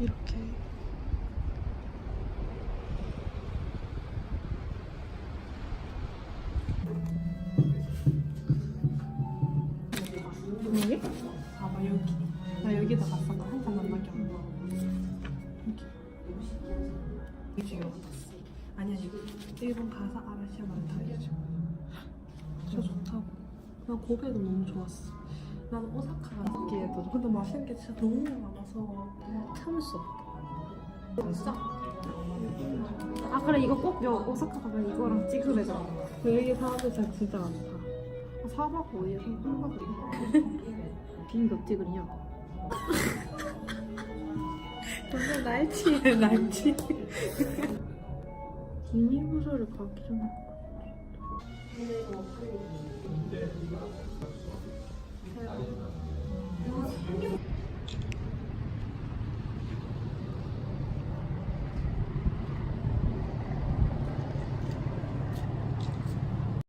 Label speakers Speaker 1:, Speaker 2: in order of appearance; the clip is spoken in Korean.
Speaker 1: 이렇게. 여기? 아마 여기. 나 여기다 갔어. 한잔 만나게 하고 여기 지금 아니 아니. 일본 가사 아라시아만 다 알려줘 진짜 좋다고. 난 고베도 너무 좋았어. 난 오사카 가기에도 근데 맛있는 게 진짜 너무 많아서 참을 수 없다 진짜? 아 그래 이거 꼭 여, 오사카 가면 이거랑 찍으래잖아. 여기 사람들 진짜 진짜 많다. 아, 4박 5일에서 3박 5일
Speaker 2: 비행기 어떻게 그러냐?
Speaker 1: 근데 날치네 날치.
Speaker 2: 비밀부서를 가기 전에